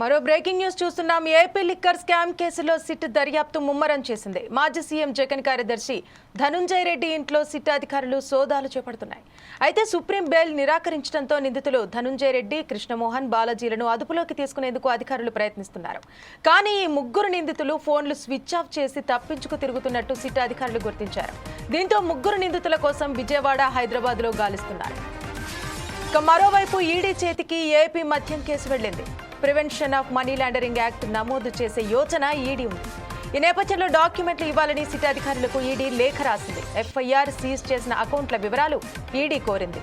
మరో breaking news చూస్తున్నాం. AP liquor scam కేసులో సిట్ దర్యాప్తు ముమ్మరం చేసింది. మాజీ సీఎం జగన్ కార్యదర్శి ధనుంజయ రెడ్డి ఇంట్లో సిట్ అధికారులు సోదాలు చేపడుతున్నాయి. అయితే సుప్రీం బెయిల్ నిరాకరించడంతో నిందితులు ధనుంజయ రెడ్డి కృష్ణమోహన్ బాలాజీలను అదుపులోకి తీసుకునేందుకు అధికారులు ప్రయత్నిస్తున్నారు. కానీ ఈ ముగ్గురు నిందితులు ఫోన్లు స్విచ్ ఆఫ్ చేసి తప్పించుకు తిరుగుతున్నట్టు సిట్ అధికారులు గుర్తించారు. దీంతో ముగ్గురు నిందితుల కోసం విజయవాడ హైదరాబాద్లో గాలిస్తున్నారు. ఇక మరోవైపు ఈడీ చేతికి ఏపీ మద్యం కేసు వెళ్ళింది prevention of money laundering act నమోదు చేసే యోచన ఈడీ ఉంది. ఈ నేపథ్యంలో డాక్యుమెంట్లు ఇవ్వాలని సిటీ అధికారులకు ఈడీ లేఖ రాసింది. ఎఫ్ఐఆర్ సీజ్ చేసిన అకౌంట్ల వివరాలు ఈడీ కోరింది.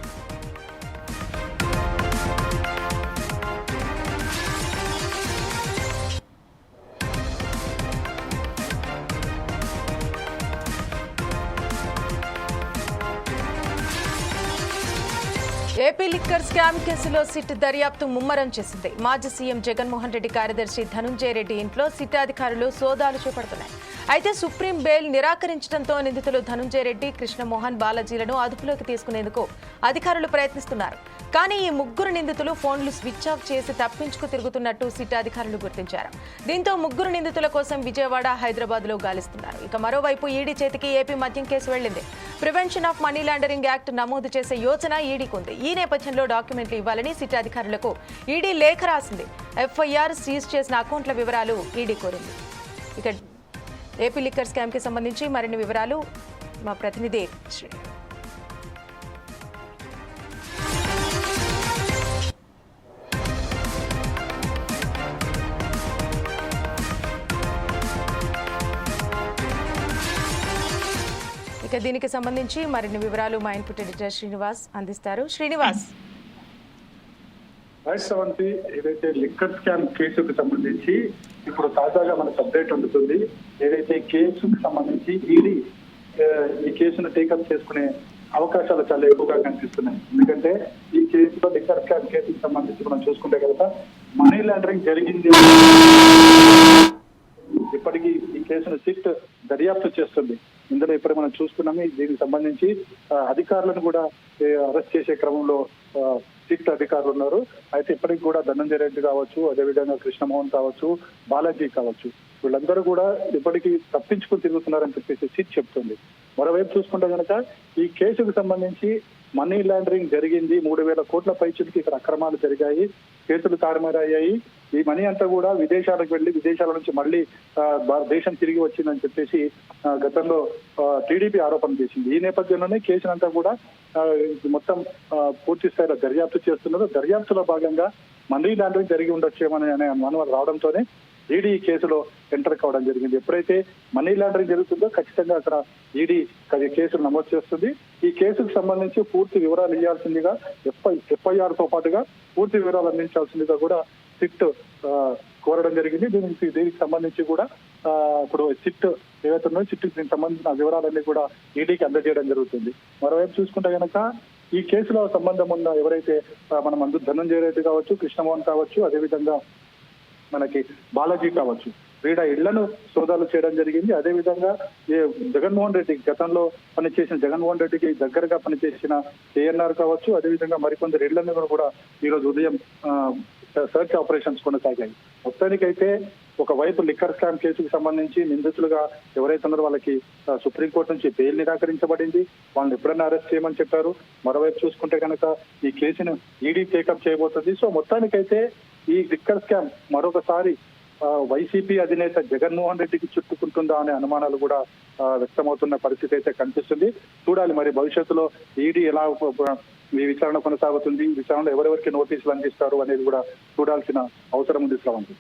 ఏపీ లిక్కర్ స్కామ్ కేసులో సిట్ దర్యాప్తు ముమ్మరం చేసింది. మాజీ సీఎం జగన్మోహన్ రెడ్డి కార్యదర్శి ధనుంజయ రెడ్డి ఇంట్లో సిట్ అధికారులు సోదాలు చేపడుతున్నాయి. అయితే సుప్రీం బెయిల్ నిరాకరించడంతో నిందితులు ధనుంజయ రెడ్డి కృష్ణమోహన్ బాలాజీలను అదుపులోకి తీసుకునేందుకు అధికారులు ప్రయత్నిస్తున్నారు. కానీ ఈ ముగ్గురు నిందితులు ఫోన్లు స్విచ్ ఆఫ్ చేసి తప్పించుకు తిరుగుతున్నట్టు సిట్ అధికారులు గుర్తించారు. దీంతో ముగ్గురు నిందితుల కోసం విజయవాడ హైదరాబాద్లో గాలిస్తున్నారు. ఇక మరోవైపు ఈడీ చేతికి ఏపీ మద్యం కేసు వెళ్ళింది prevention of money laundering act నమోదు చేసే యోచన ఈడీకి ఉంది ఈ నేపథ్యంలో డాక్యుమెంట్లు ఇవ్వాలని సిట్ అధికారులకు ఈడీ లేఖ రాసింది. ఎఫ్ఐఆర్ సీజ్ చేసిన అకౌంట్ల వివరాలు ఈడీ కోరింది. ఇక ఏపీ లిక్కర్ స్కామ్కి సంబంధించి మరిన్ని వివరాలు మా ప్రతినిధి ఇక దీనికి సంబంధించి మరిన్ని వివరాలు మా ఇన్పుట్ ఎడిటర్ శ్రీనివాస్ అందిస్తారు. శ్రీనివాస్. రైట్ ఏదైతే లిక్కర్ స్కామ్ కేసుకు సంబంధించి ఇప్పుడు తాజాగా మనకు అప్డేట్ అందుతుంది. ఏదైతే కేసుకు సంబంధించి ఈడీ ఈ కేసును టేకప్ చేసుకునే అవకాశాలు చాలా ఎక్కువగా కనిపిస్తున్నాయి. ఎందుకంటే ఈ కేసులో లిక్కర్ స్కామ్ కేసుకు సంబంధించి మనం చూసుకుంటే కనుక మనీ లాండరింగ్ జరిగింది. ఇప్పటికీ ఈ కేసును సిట్ దర్యాప్తు చేస్తుంది. ఇందులో ఇప్పుడు మనం చూస్తున్నాము దీనికి సంబంధించి అధికారులను కూడా అరెస్ట్ చేసే క్రమంలో సిట్ అధికారులు ఉన్నారు. అయితే ఇప్పటికి కూడా ధనంజయ రెడ్డి కావచ్చు అదేవిధంగా కృష్ణమోహన్ కావచ్చు బాలాజీ కావచ్చు వీళ్ళందరూ కూడా ఇప్పటికీ తప్పించుకుని తిరుగుతున్నారని చెప్పేసి సిట్ చెప్తుంది. మరోవైపు చూసుకుంటే కనుక ఈ కేసుకు సంబంధించి మనీ లాండరింగ్ జరిగింది. మూడు వేల కోట్ల పైచులకి ఇక్కడ అక్రమాలు జరిగాయి. కేసులు తారుమారయ్యాయి. ఈ మనీ అంతా కూడా విదేశాలకు వెళ్ళి విదేశాల నుంచి మళ్ళీ దేశం తిరిగి వచ్చిందని చెప్పేసి గతంలో టీడీపీ ఆరోపణ చేసింది. ఈ నేపథ్యంలోనే కేసునంతా కూడా మొత్తం పూర్తి స్థాయిలో దర్యాప్తు చేస్తున్నారు. దర్యాప్తులో భాగంగా మనీ లాండరింగ్ జరిగి ఉండొచ్చేమని అనే అనుమానం రావడంతోనే ఈడీ కేసులో ఎంటర్ కావడం జరిగింది. ఎప్పుడైతే మనీ లాండరింగ్ జరుగుతుందో ఖచ్చితంగా అక్కడ ఈడీ అది కేసులు నమోదు చేస్తుంది. ఈ కేసుకు సంబంధించి పూర్తి వివరాలు ఇవ్వాల్సిందిగా ఎఫ్ఐ ఎఫ్ఐఆర్తో పాటుగా పూర్తి వివరాలు అందించాల్సిందిగా కూడా సిట్ కోరడం జరిగింది. దీనికి దీనికి సంబంధించి కూడా ఇప్పుడు సిట్ ఏవైతే ఉన్నాయో సిట్ దీనికి సంబంధించిన వివరాలన్నీ కూడా ఈడీకి అందజేయడం జరుగుతుంది. మరోవైపు చూసుకుంటే కనుక ఈ కేసులో సంబంధం ఉన్న ఎవరైతే మనం అందు ధనంజయ రెడ్డి కావచ్చు కృష్ణమోహన్ కావచ్చు అదేవిధంగా మనకి బాలాజీ కావచ్చు. వీడ ఇళ్ళను సోదాలు చేయడం జరిగింది. అదేవిధంగా ఏ జగన్మోహన్ రెడ్డి గతంలో పనిచేసిన జగన్మోహన్ రెడ్డికి దగ్గరగా పనిచేసిన ఏఎన్ఆర్ కావచ్చు అదేవిధంగా మరికొందరు ఇళ్ళను కూడా ఈ రోజు ఉదయం సర్చ్ ఆపరేషన్స్ కొనసాగాయి. మొత్తానికైతే ఒకవైపు లిక్కర్ స్కామ్ కేసుకు సంబంధించి నిందితులుగా ఎవరైతే ఉన్నారో వాళ్ళకి సుప్రీంకోర్టు నుంచి బెయిల్ నిరాకరించబడింది. వాళ్ళని ఎప్పుడైనా అరెస్ట్ చేయమని చెప్పారు. మరోవైపు చూసుకుంటే కనుక ఈ కేసును ఈడీ టేకప్ చేయబోతుంది. సో మొత్తానికైతే ఈ లిక్కర్ స్కామ్ మరొకసారి వైసీపీ అధినేత జగన్మోహన్ రెడ్డికి చుట్టుకుంటుందా అనే అనుమానాలు కూడా వ్యక్తమవుతున్న పరిస్థితి అయితే కనిపిస్తుంది. చూడాలి మరి భవిష్యత్తులో ఈడీ ఎలా ఈ విచారణ కొనసాగుతుంది ఈ విచారణలో ఎవరెవరికి నోటీసులు అందిస్తారు అనేది కూడా చూడాల్సిన అవసరం ఉంది శ్రవంతి.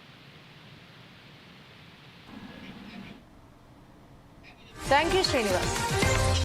Thank you Srinivas